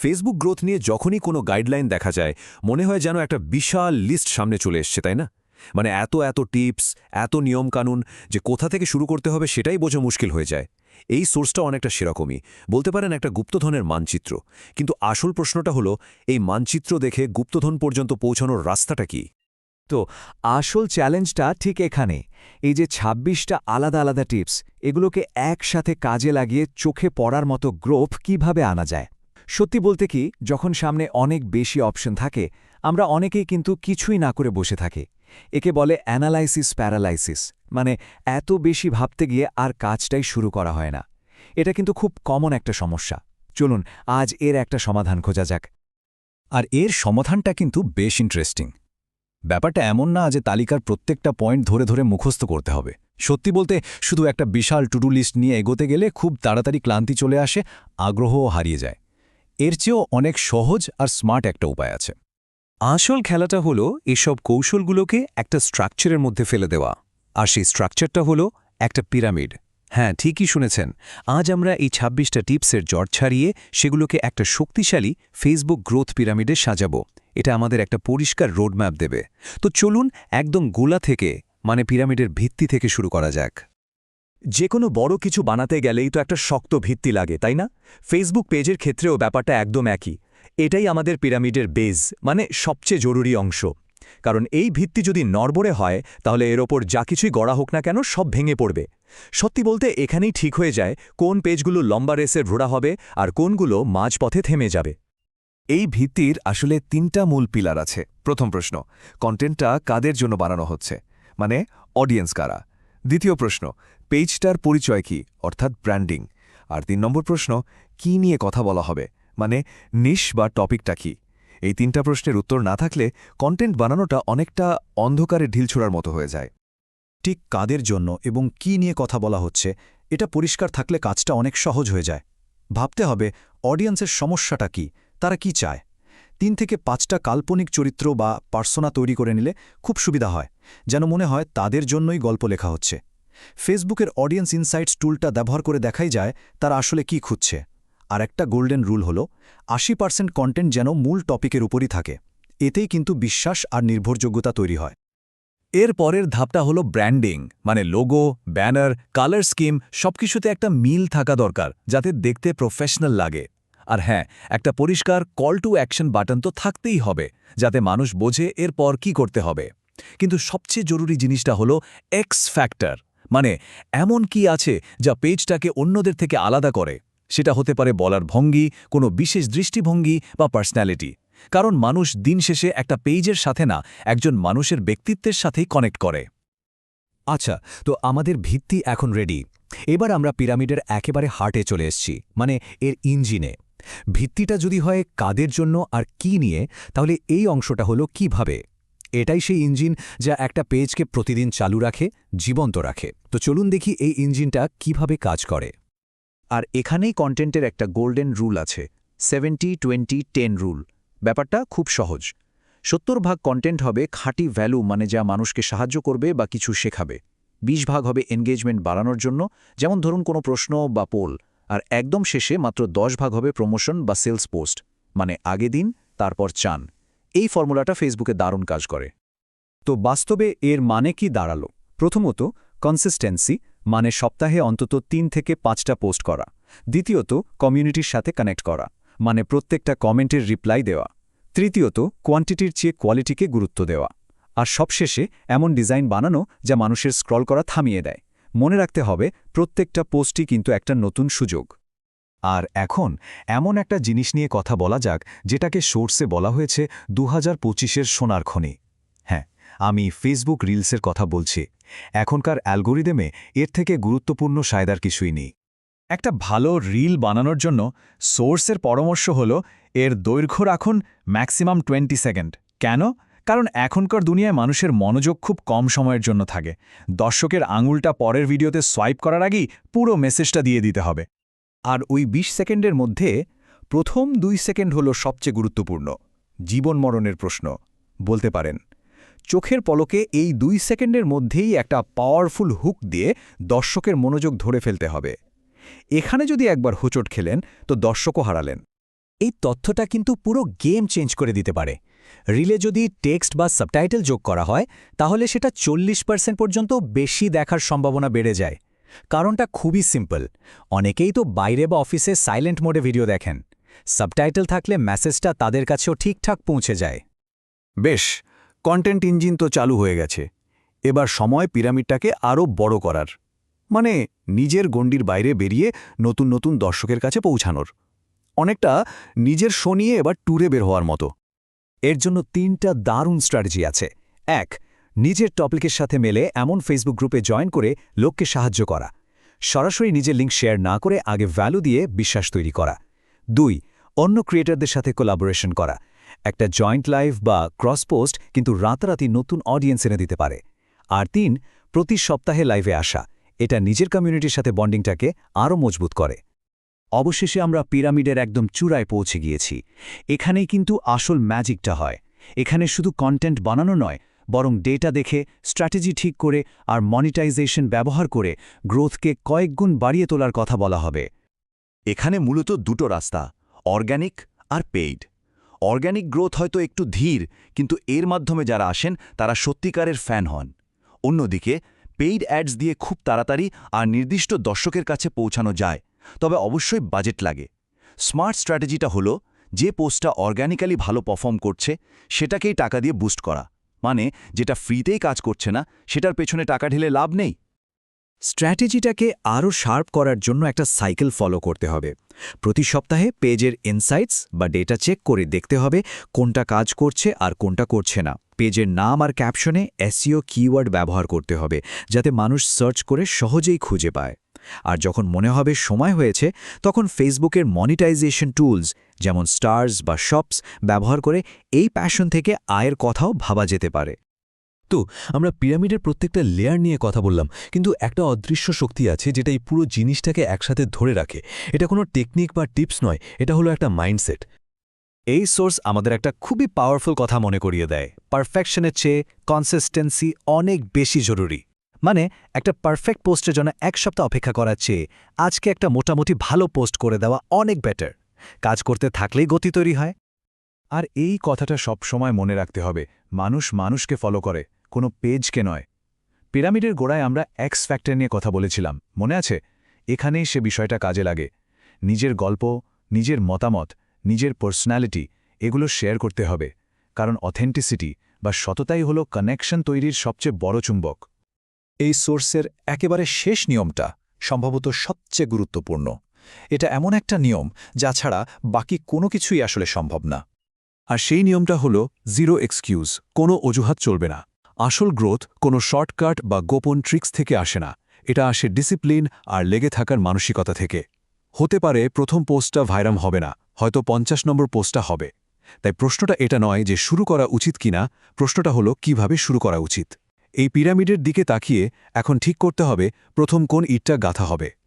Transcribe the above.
Facebook growth নিয়ে যখনই কোনো গাইডলাইন দেখা যায়, মনে হয় যেন একটা বিশাল লিস্ট সামনে চলে এসছে, তাই না? মানে এত এত টিপস এত নিয়মকানুন যে কোথা থেকে শুরু করতে হবে সেটাই বোঝা মুশকিল হয়ে যায়। এই সোর্সটা অনেকটা সেরকমই। বলতে পারেন একটা গুপ্তধনের মানচিত্র। কিন্তু আসল প্রশ্নটা হলো, এই মানচিত্র দেখে গুপ্তধন পর্যন্ত পৌঁছানোর রাস্তাটা কি? তো আসল চ্যালেঞ্জটা ঠিক এখানে। এই যে ২৬টা আলাদা আলাদা টিপস এগুলোকে একসাথে কাজে লাগিয়ে চোখে পড়ার মতো গ্রোপ কীভাবে আনা যায়? সত্যি বলতে কি, যখন সামনে অনেক বেশি অপশন থাকে, আমরা অনেকেই কিন্তু কিছুই না করে বসে থাকি। একে বলে অ্যানালাইসিস প্যারালাইসিস মানে এত বেশি ভাবতে গিয়ে আর কাজটাই শুরু করা হয় না। এটা কিন্তু খুব কমন একটা সমস্যা। চলুন, আজ এর একটা সমাধান খোঁজা যাক। আর এর সমাধানটা কিন্তু বেশ ইন্টারেস্টিং ব্যাপারটা এমন না যে তালিকার প্রত্যেকটা পয়েন্ট ধরে ধরে মুখস্থ করতে হবে। সত্যি বলতে, শুধু একটা বিশাল টুডু লিস্ট নিয়ে এগোতে গেলে খুব তাড়াতাড়ি ক্লান্তি চলে আসে, আগ্রহও হারিয়ে যায়। এর চেয়েও অনেক সহজ আর স্মার্ট একটা উপায় আছে। আসল খেলাটা হলো এসব কৌশলগুলোকে একটা স্ট্রাকচারের মধ্যে ফেলে দেওয়া। আর সেই স্ট্রাকচারটা হলো একটা পিরামিড। হ্যাঁ ঠিকই শুনেছেন। আজ আমরা এই ২৬টা টিপসের জট ছাড়িয়ে সেগুলোকে একটা শক্তিশালী ফেসবুক গ্রোথ পিরামিডে সাজাবো। এটা আমাদের একটা পরিষ্কার রোডম্যাপ দেবে। তো চলুন একদম গোলা থেকে মানে পিরামিডের ভিত্তি থেকে শুরু করা যাক। যে কোনো বড় কিছু বানাতে গেলেই তো একটা শক্ত ভিত্তি লাগে, তাই না? ফেসবুক পেজের ক্ষেত্রেও ব্যাপারটা একদম একই। এটাই আমাদের পিরামিডের বেজ মানে সবচেয়ে জরুরি অংশ। কারণ এই ভিত্তি যদি নড়বড়ে হয়, তাহলে এর ওপর যা কিছুই গড়া হোক না কেন সব ভেঙে পড়বে। সত্যি বলতে এখানেই ঠিক হয়ে যায় কোন পেজগুলো লম্বা রেসের ঘোড়া হবে আর কোনগুলো মাঝপথে থেমে যাবে। এই ভিত্তির আসলে তিনটা মূল পিলার আছে। প্রথম প্রশ্ন কন্টেন্টটা কাদের জন্য বানানো হচ্ছে? মানে অডিয়েন্স কারা? দ্বিতীয় প্রশ্ন পেজটার পরিচয় কি, অর্থাৎ ব্র্যান্ডিং? আর তিন নম্বর প্রশ্ন, কি নিয়ে কথা বলা হবে মানে নিশ বা টপিকটা কি? এই তিনটা প্রশ্নের উত্তর না থাকলে কন্টেন্ট বানানোটা অনেকটা অন্ধকারে ঢিল ছোড়ার মতো হয়ে যায়। ঠিক কাদের জন্য এবং কি নিয়ে কথা বলা হচ্ছে, এটা পরিষ্কার থাকলে কাজটা অনেক সহজ হয়ে যায়। ভাবতে হবে, অডিয়েন্সের সমস্যাটা কি, তারা কি চায়? তিন থেকে পাঁচটা কাল্পনিক চরিত্র বা পার্সোনা তৈরি করে নিলে খুব সুবিধা হয়, যেন মনে হয় তাদের জন্যই গল্প লেখা হচ্ছে। ফেসবুকের অডিয়েন্স ইনসাইটস টুলটা ব্যবহার করে দেখাই যায় তারা আসলে কি খুঁজছে। আর একটা গোল্ডেন রুল হল, আশি পার্সেন্ট কন্টেন্ট যেন মূল টপিকের উপরই থাকে। এতেই কিন্তু বিশ্বাস আর নির্ভরযোগ্যতা তৈরি হয়। এর পরের ধাপটা হলো ব্র্যান্ডিং মানে লোগো, ব্যানার, কালার স্কিম সবকিছুতে একটা মিল থাকা দরকার, যাতে দেখতে প্রফেশনাল লাগে। আর হ্যাঁ একটা পরিষ্কার কল টু অ্যাকশন বাটন তো থাকতেই হবে, যাতে মানুষ বোঝে এরপর কি করতে হবে। কিন্তু সবচেয়ে জরুরি জিনিসটা হলো এক্স ফ্যাক্টর মানে এমন কি আছে যা পেজটাকে অন্যদের থেকে আলাদা করে। সেটা হতে পারে বলার ভঙ্গি, কোনো বিশেষ দৃষ্টিভঙ্গি বা পার্সোনালিটি কারণ মানুষ দিন শেষে একটা পেজের সাথে না, একজন মানুষের ব্যক্তিত্বের সাথেই কানেক্ট করে। আচ্ছা তো আমাদের ভিত্তি এখন রেডি এবার আমরা পিরামিডের একেবারে হার্টে চলে এসছি মানে এর ইঞ্জিনে ভিত্তিটা যদি হয় কাদের জন্য আর কি নিয়ে, তাহলে এই অংশটা হলো কীভাবে? এটাই সেই ইঞ্জিন যা একটা পেজকে প্রতিদিন চালু রাখে, জীবন্ত রাখে। তো চলুন দেখি এই ইঞ্জিনটা কীভাবে কাজ করে। আর এখানেই কন্টেন্টের একটা গোল্ডেন রুল আছে, সেভেন্টি টোয়েন্টি টেন রুল। ব্যাপারটা খুব সহজ। সত্তর ভাগ কন্টেন্ট হবে খাঁটি ভ্যালু মানে যা মানুষকে সাহায্য করবে বা কিছু শেখাবে। বিশ ভাগ হবে এনগেজমেন্ট বাড়ানোর জন্য, যেমন ধরুন কোনো প্রশ্ন বা পোল। আর একদম শেষে মাত্র দশ ভাগ হবে প্রমোশন বা সেলস পোস্ট মানে আগে দিন, তারপর চান। এই ফর্মুলাটা ফেসবুকে দারুণ কাজ করে। তো বাস্তবে এর মানে কি দাঁড়াল? প্রথমত কনসিস্টেন্সি মানে সপ্তাহে অন্তত তিন থেকে পাঁচটা পোস্ট করা। দ্বিতীয়ত কমিউনিটির সাথে কানেক্ট করা মানে প্রত্যেকটা কমেন্টের রিপ্লাই দেওয়া। তৃতীয়ত কোয়ান্টিটির চেয়ে কোয়ালিটিকে গুরুত্ব দেওয়া। আর সবশেষে, এমন ডিজাইন বানানো যা মানুষের স্ক্রল করা থামিয়ে দেয়। মনে রাখতে হবে, প্রত্যেকটা পোস্টই কিন্তু একটা নতুন সুযোগ। আর এখন, এমন একটা জিনিস নিয়ে কথা বলা যাক, যেটাকে সোর্সে বলা হয়েছে দু হাজার পঁচিশের সোনার খনি। হ্যাঁ আমি ফেসবুক রিলসের কথা বলছি। এখনকার অ্যালগোরিদমে এর থেকে গুরুত্বপূর্ণ সায়দার কিছুই নেই। একটা ভালো রিল বানানোর জন্য সোর্সের পরামর্শ হল, এর দৈর্ঘ্য রাখুন ম্যাক্সিমাম টোয়েন্টি সেকেন্ড। কেন? কারণ এখনকার দুনিয়ায় মানুষের মনোযোগ খুব কম সময়ের জন্য থাকে। দর্শকের আঙুলটা পরের ভিডিওতে সোয়াইপ করার আগেই পুরো মেসেজটা দিয়ে দিতে হবে। আর ওই ২০ সেকেন্ডের মধ্যে প্রথম দুই সেকেন্ড হল সবচেয়ে গুরুত্বপূর্ণ, জীবন মরণের প্রশ্ন। বলতে পারেন, চোখের পলকে এই দুই সেকেন্ডের মধ্যেই একটা পাওয়ারফুল হুক দিয়ে দর্শকের মনোযোগ ধরে ফেলতে হবে। এখানে যদি একবার হোঁচট খেলেন, তো দর্শকও হারালেন। এই তথ্যটা কিন্তু পুরো গেম চেঞ্জ করে দিতে পারে। রিলে যদি টেক্সট বা সাবটাইটেল যোগ করা হয়, তাহলে সেটা চল্লিশ পার্সেন্ট পর্যন্ত বেশি দেখার সম্ভাবনা বেড়ে যায়। কারণটা খুবই সিম্পল। অনেকেই তো বাইরে বা অফিসে সাইলেন্ট মোডে ভিডিও দেখেন। সাবটাইটেল থাকলে মেসেজটা তাদের কাছেও ঠিকঠাক পৌঁছে যায়। বেশ, কন্টেন্ট ইঞ্জিন তো চালু হয়ে গেছে। এবার সময় পিরামিডটাকে আরও বড় করার। মানে নিজের গণ্ডির বাইরে বেরিয়ে নতুন নতুন দর্শকের কাছে পৌঁছানোর। অনেকটা নিজের শো নিয়ে এবার ট্যুরে বের হওয়ার মতো। এর জন্য তিনটা দারুণ স্ট্র্যাটেজি আছে। এক, নিজের টপিকের সাথে মেলে এমন ফেসবুক গ্রুপে জয়েন করে লোককে সাহায্য করা। সরাসরি নিজের লিঙ্ক শেয়ার না করে আগে ভ্যালু দিয়ে বিশ্বাস তৈরি করা। দুই, অন্য ক্রিয়েটারদের সাথে কোলাবোরেশন করা। একটা জয়েন্ট লাইভ বা ক্রস পোস্ট কিন্তু রাতারাতি নতুন অডিয়েন্স এনে দিতে পারে। আর তিন, প্রতি সপ্তাহে লাইভে আসা। এটা নিজের কমিউনিটির সাথে বন্ডিংটাকে আরও মজবুত করে। অবশেষে আমরা পিরামিডের একদম চূড়ায় পৌঁছে গিয়েছি। এখানেই কিন্তু আসল ম্যাজিকটা হয়। এখানে শুধু কন্টেন্ট বানানো নয়, বরং ডেটা দেখে স্ট্র্যাটেজি ঠিক করে আর মনিটাইজেশন ব্যবহার করে গ্রোথকে কয়েকগুণ বাড়িয়ে তোলার কথা বলা হবে। এখানে মূলত দুটো রাস্তা অর্গ্যানিক আর পেইড অর্গ্যানিক গ্রোথ হয়তো একটু ধীর, কিন্তু এর মাধ্যমে যারা আসেন, তারা সত্যিকারের ফ্যান হন। অন্যদিকে পেইড অ্যাডস দিয়ে খুব তাড়াতাড়ি আর নির্দিষ্ট দর্শকের কাছে পৌঁছানো যায়। তবে অবশ্যই বাজেট লাগে। স্মার্ট স্ট্র্যাটেজিটা হলো যে পোস্টটা অর্গ্যানিক্যালি ভালো পারফর্ম করছে, সেটাকেই টাকা দিয়ে বুস্ট করা। মানে যেটা ফ্রিতেই কাজ করছে না, সেটার পেছনে টাকা ঢেলে লাভ নেই। স্ট্র্যাটেজিটাকে আরও শার্প করার জন্য একটা সাইকেল ফলো করতে হবে। প্রতি সপ্তাহে পেজের ইনসাইটস বা ডেটা চেক করে দেখতে হবে কোনটা কাজ করছে আর কোনটা করছে না। পেজের নাম আর ক্যাপশনে এসিও কিওয়ার্ড ব্যবহার করতে হবে, যাতে মানুষ সার্চ করে সহজেই খুঁজে পায়। আর যখন মনে হবে সময় হয়েছে, তখন ফেসবুকের মনিটাইজেশন টুলস যেমন স্টার্স বা শপস ব্যবহার করে এই প্যাশন থেকে আয়ের কথাও ভাবা যেতে পারে। তো, আমরা পিরামিডের প্রত্যেকটা লেয়ার নিয়ে কথা বললাম, কিন্তু একটা অদৃশ্য শক্তি আছে যেটা এই পুরো জিনিসটাকে একসাথে ধরে রাখে। এটা কোনো টেকনিক বা টিপস নয়, এটা হলো একটা মাইন্ডসেট এই সোর্স আমাদের একটা খুবই পাওয়ারফুল কথা মনে করিয়ে দেয়। পারফেকশনের চেয়ে কনসিস্টেন্সি অনেক বেশি জরুরি। মানে একটা পারফেক্ট পোস্টের জন্য এক সপ্তাহ অপেক্ষা করার চেয়ে আজকে একটা মোটামুটি ভালো পোস্ট করে দেওয়া অনেক বেটার কাজ করতে থাকলেই গতি তৈরি হয়। আর এই কথাটা সবসময় মনে রাখতে হবে, মানুষ মানুষকে ফলো করে, কোনো পেজকে নয়। পিরামিডের গোড়ায় আমরা এক্স ফ্যাক্টর নিয়ে কথা বলেছিলাম, মনে আছে? এখানেই সে বিষয়টা কাজে লাগে। নিজের গল্প, নিজের মতামত, নিজের পার্সোনালিটি এগুলো শেয়ার করতে হবে। কারণ অথেন্টিসিটি বা সততাই হল কানেকশন তৈরির সবচেয়ে বড় চুম্বক। এই সোর্সের একেবারে শেষ নিয়মটা সম্ভবত সবচেয়ে গুরুত্বপূর্ণ। এটা এমন একটা নিয়ম যা ছাড়া বাকি কোনো কিছুই আসলে সম্ভব না। আর সেই নিয়মটা হল জিরো এক্সকিউজ, কোনো অজুহাত চলবে না। আসল গ্রোথ কোনো শর্টকাট বা গোপন ট্রিক্স থেকে আসে না। এটা আসে ডিসিপ্লিন আর লেগে থাকার মানসিকতা থেকে। হতে পারে প্রথম পোস্টটা ভাইরাম হবে না, হয়তো পঞ্চাশ নম্বর পোস্টটা হবে। তাই প্রশ্নটা এটা নয় যে শুরু করা উচিত কিনা, প্রশ্নটা হলো কীভাবে শুরু করা উচিত। এই পিরামিডের দিকে তাকিয়ে এখন ঠিক করতে হবে প্রথম কোন ইটটা গাথা হবে।